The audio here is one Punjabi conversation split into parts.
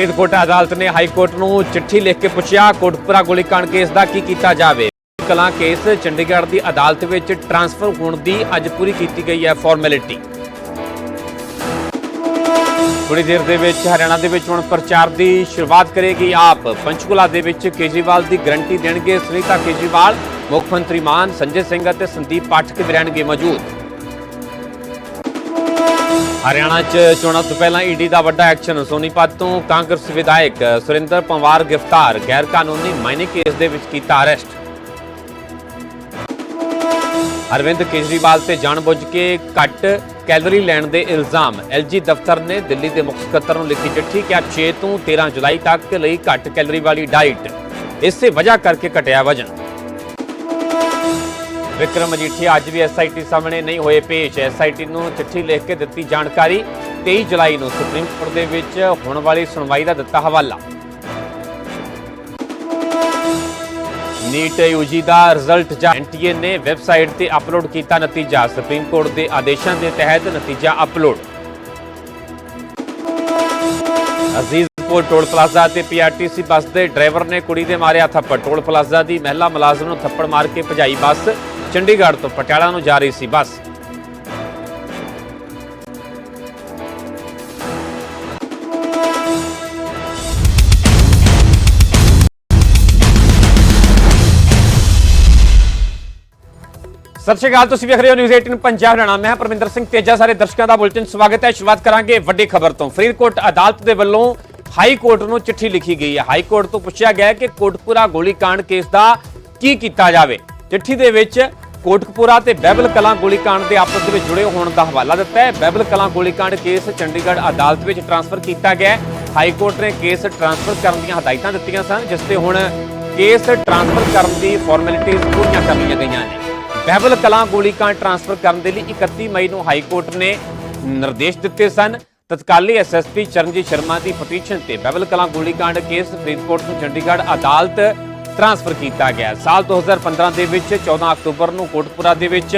ਫਰੀਦਕੋਟ ਅਦਾਲਤ ਨੇ ਹਾਈ ਕੋਰਟ ਨੂੰ ਚਿੱਠੀ ਲਿਖ ਕੇ ਪੁੱਛਿਆ, ਕੋਟਪੁਰਾ ਗੋਲੀकांड ਕੇਸ ਦਾ ਕੀ ਕੀਤਾ ਜਾਵੇ? ਕਲਾਂ ਕੇਸ, ਚੰਡੀਗੜ੍ਹ ਦੀ ਅਦਾਲਤ ਵਿੱਚ ਟਰਾਂਸਫਰ ਹੋਣ ਦੀ ਅੱਜ ਪੂਰੀ ਕੀਤੀ ਗਈ ਹੈ ਫਾਰਮੈਲਿਟੀ ਥੋੜੀ ਦੇਰ ਦੇ ਵਿੱਚ ਹਰਿਆਣਾ ਦੇ ਵਿੱਚ ਹੁਣ ਪ੍ਰਚਾਰ ਦੀ ਸ਼ੁਰੂਆਤ ਕਰੇਗੀ ਆਪ। ਪੰਚਕੁਲਾ ਦੇ ਵਿੱਚ ਕੇਜਰੀਵਾਲ ਦੀ ਗਰੰਟੀ ਦੇਣਗੇ, ਸੁਨੀਤਾ ਕੇਜਰੀਵਾਲ, ਮੁੱਖ ਮੰਤਰੀ ਮਾਨ, ਸੰਜੇ ਸਿੰਘ ਅਤੇ ਸੰਦੀਪ ਪਾਠਕ ਵੀ ਰਹਿਣਗੇ ਮੌਜੂਦ। ਹਰਿਆਣਾ 'ਚ ਚੋਣਾਂ ਤੋਂ ਪਹਿਲਾਂ ਈਡੀ ਦਾ ਵੱਡਾ ਐਕਸ਼ਨ ਸੋਨੀਪਤ ਤੋਂ ਕਾਂਗਰਸ ਵਿਧਾਇਕ ਸੁਰਿੰਦਰ ਪੰਵਾਰ ਗ੍ਰਿਫਤਾਰ ਗੈਰ ਕਾਨੂੰਨੀ ਮਾਈਨਿੰਗ ਕੇਸ ਦੇ ਵਿੱਚ ਕੀਤਾ ਅਰੈਸਟ। ਅਰਵਿੰਦ ਕੇਜਰੀਵਾਲ ਤੇ ਜਾਣਬੁੱਝ ਕੇ ਘੱਟ ਕੈਲਰੀ ਲੈਣ ਦੇ ਇਲਜ਼ਾਮ ਐਲਜੀ ਦਫ਼ਤਰ ਨੇ ਦਿੱਲੀ ਦੇ ਮੁੱਖ ਸਕੱਤਰ ਨੂੰ ਲਿਖੀ ਚਿੱਠੀ ਕਿ 6 ਤੋਂ 13 ਜੁਲਾਈ ਤੱਕ ਲਈ ਘੱਟ ਕੈਲਰੀ ਵਾਲੀ ਡਾਈਟ ਇਸੇ ਵਜ੍ਹਾ ਕਰਕੇ ਘਟਿਆ ਵਜਨ। ਵਿਕਰਮ ਮਜੀਠੀਆ ਅੱਜ ਵੀ ਐਸਆਈਟੀ ਸਾਹਮਣੇ ਨਹੀਂ ਹੋਏ ਪੇਸ਼। ਐਸਆਈਟੀ ਨੂੰ ਚਿੱਠੀ ਲਿਖ ਕੇ ਦਿੱਤੀ ਜਾਣਕਾਰੀ 23 ਜੁਲਾਈ ਨੂੰ ਸੁਪਰੀਮ ਕੋਰਟ ਦੇ ਵਿੱਚ ਹੋਣ ਵਾਲੀ ਸੁਣਵਾਈ ਦਾ ਦਿੱਤਾ ਹਵਾਲਾ। ਨੀਟ ਯੂਜੀ ਦਾ ਰਿਜ਼ਲਟ ਜਾਂ ਐਨਟੀਏ ਨੇ ਵੈਬਸਾਈਟ ਤੇ ਅਪਲੋਡ ਕੀਤਾ ਨਤੀਜਾ। ਸੁਪਰੀਮ ਕੋਰਟ ਦੇ ਆਦੇਸ਼ਾਂ ਦੇ ਤਹਿਤ ਨਤੀਜਾ ਅਪਲੋਡ। ਅਜ਼ੀਜ਼ਪੁਰ ਟੋਲ ਪਲਾਜ਼ਾ ਤੇ ਪੀਆਰਟੀਸੀ ਬੱਸ ਦੇ ਡਰਾਈਵਰ ਨੇ ਕੁੜੀ ਦੇ ਮਾਰਿਆ ਥੱਪੜ। ਟੋਲ ਪਲਾਜ਼ਾ ਦੀ ਮਹਿਲਾ ਮੁਲਾਜ਼ਮ ਨੂੰ ਥੱਪੜ ਮਾਰ ਕੇ ਭਜਾਈ ਬੱਸ। ਚੰਡੀਗੜ੍ਹ ਤੋਂ ਪਟਿਆਲਾ ਨੂੰ ਜਾ ਰਹੀ ਸੀ ਬੱਸ। ਸਤਿ ਸ਼੍ਰੀ ਅਕਾਲ, ਤੁਸੀਂ ਵੇਖ ਰਹੇ ਹੋ ਨਿਊਜ਼ 18 ਪੰਜਾਬ। ਹਰਿਆਣਾ ਮੈਂ ਪਰਮਿੰਦਰ ਸਿੰਘ ਤੇਜਾ। ਸਾਰੇ ਦਰਸ਼ਕਾਂ ਦਾ ਬੁਲਟਨ ਸਵਾਗਤ ਹੈ। ਸ਼ੁਰੂਆਤ ਕਰਾਂਗੇ ਵੱਡੀ ਖਬਰ ਤੋਂ। ਫਰੀਦਕੋਟ ਅਦਾਲਤ ਦੇ ਵੱਲੋਂ ਹਾਈ ਕੋਰਟ ਨੂੰ ਚਿੱਠੀ ਲਿਖੀ ਗਈ ਹੈ। ਹਾਈ ਕੋਰਟ ਤੋਂ ਪੁੱਛਿਆ ਗਿਆ ਕਿ ਕੋਟਪੁਰਾ ਗੋਲੀकांड ਕੇਸ ਦਾ ਕੀ ਕੀਤਾ ਜਾਵੇ। ਚਿੱਠੀ ਦੇ ਵਿੱਚ ਕੋਟਕਪੂਰਾ ਤੇ ਬੈਬਲ ਕਲਾਂ ਗੋਲੀकांड ਦੇ ਆਪਸ ਦੇ ਵਿੱਚ ਜੁੜੇ ਹੋਣ ਦਾ ਹਵਾਲਾ ਦਿੱਤਾ ਹੈ। ਬੈਬਲ ਕਲਾਂ ਗੋਲੀकांड ਕੇਸ ਚੰਡੀਗੜ੍ਹ ਅਦਾਲਤ ਵਿੱਚ ਟ੍ਰਾਂਸਫਰ ਕੀਤਾ ਗਿਆ ਹਾਈ ਕੋਰਟ ਨੇ ਕੇਸ ਟ੍ਰਾਂਸਫਰ ਕਰਨ ਦੀਆਂ ਹਦਾਇਤਾਂ ਦਿੱਤੀਆਂ ਸਨ, ਜਿਸ ਤੇ ਹੁਣ ਕੇਸ ਟ੍ਰਾਂਸਫਰ ਕਰਨ ਦੀ ਫਾਰਮੈਲਿਟੀਆਂ ਪੂਰੀਆਂ ਕਰ ਲਈਆਂ ਗਈਆਂ ਨੇ। ਬਹਿਬਲ ਕਲਾਂ ਗੋਲੀकांड ਟ੍ਰਾਂਸਫਰ ਕਰਨ ਦੇ ਲਈ 31 ਮਈ ਨੂੰ ਹਾਈ ਕੋਰਟ ਨੇ ਨਿਰਦੇਸ਼ ਦਿੱਤੇ ਸਨ। ਤਤਕਾਲੀ ਐਸਐਸਪੀ ਚਰਨਜੀਤ ਸ਼ਰਮਾ ਦੀ ਪਟੀਸ਼ਨ ਤੇ ਬਹਿਬਲ ਕਲਾਂ ਗੋਲੀकांड ਕੇਸ ਫਰੀਦਕੋਟ ਤੋਂ ਚੰਡੀਗੜ੍ਹ ਅਦਾਲਤ ਟ੍ਰਾਂਸਫਰ ਕੀਤਾ ਗਿਆ ਸਾਲ 2015 ਦੇ ਵਿੱਚ 14 ਅਕਤੂਬਰ ਨੂੰ ਕੋਟਪੁਰਾ ਦੇ ਵਿੱਚ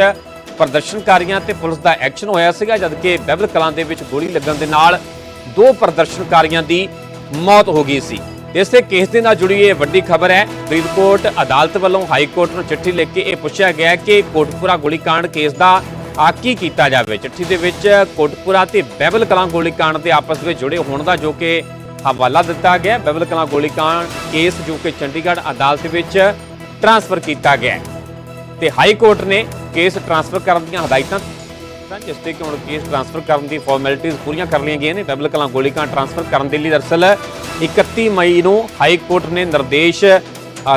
ਪ੍ਰਦਰਸ਼ਨਕਾਰੀਆਂ ਤੇ ਪੁਲਿਸ ਦਾ ਐਕਸ਼ਨ ਹੋਇਆ ਸੀਗਾ, ਜਦਕਿ ਬੈਬਲ ਕਲਾਂ ਦੇ ਵਿੱਚ ਗੋਲੀ ਲੱਗਣ ਦੇ ਨਾਲ ਦੋ ਪ੍ਰਦਰਸ਼ਨਕਾਰੀਆਂ ਦੀ ਮੌਤ ਹੋ ਗਈ ਸੀ। ਇਸ ਕੇਸ ਦੇ ਨਾਲ ਜੁੜੀ ਇਹ ਵੱਡੀ ਖਬਰ ਹੈ, ਫਰੀਦਕੋਟ ਅਦਾਲਤ ਵੱਲੋਂ ਹਾਈ ਕੋਰਟ ਨੂੰ ਚਿੱਠੀ ਲਿਖ ਕੇ ਇਹ ਪੁੱਛਿਆ ਗਿਆ ਕਿ ਕੋਟਪੁਰਾ ਗੋਲੀकांड ਕੇਸ ਦਾ ਆਕੀ ਕੀਤਾ ਜਾਵੇ। ਚਿੱਠੀ ਦੇ ਵਿੱਚ ਕੋਟਪੁਰਾ ਤੇ ਬੈਬਲ ਕਲਾਂ ਗੋਲੀकांड ਦੇ ਆਪਸ ਵਿੱਚ ਜੁੜੇ ਹੋਣ ਦਾ ਜੋ ਕਿ ਹਵਾਲਾ ਦਿੱਤਾ ਗਿਆ। ਬੈਵਲ ਕਲਾਂ ਗੋਲੀकांड ਕੇਸ ਜੋ ਕਿ ਚੰਡੀਗੜ੍ਹ ਅਦਾਲਤ ਵਿੱਚ ਟ੍ਰਾਂਸਫਰ ਕੀਤਾ ਗਿਆ। ਤੇ ਹਾਈ ਕੋਰਟ ਨੇ ਕੇਸ ਟ੍ਰਾਂਸਫਰ ਕਰਨ ਦੀਆਂ ਹਦਾਇਤਾਂ ਤਾਂ ਜਿਸ ਤੇ ਕਿ ਹੁਣ ਕੇਸ ਟ੍ਰਾਂਸਫਰ ਕਰਨ ਦੀ ਫਾਰਮੈਲਿਟੀਆਂ ਪੂਰੀਆਂ ਕਰ ਲਈਆਂ ਗਈਆਂ ਨੇ। ਬੈਵਲ ਕਲਾਂ ਗੋਲੀकांड ਟ੍ਰਾਂਸਫਰ ਕਰਨ ਦੇ ਲਈ ਦਰਸਲ 31 ਮਈ ਨੂੰ ਹਾਈ ਕੋਰਟ ਨੇ ਨਿਰਦੇਸ਼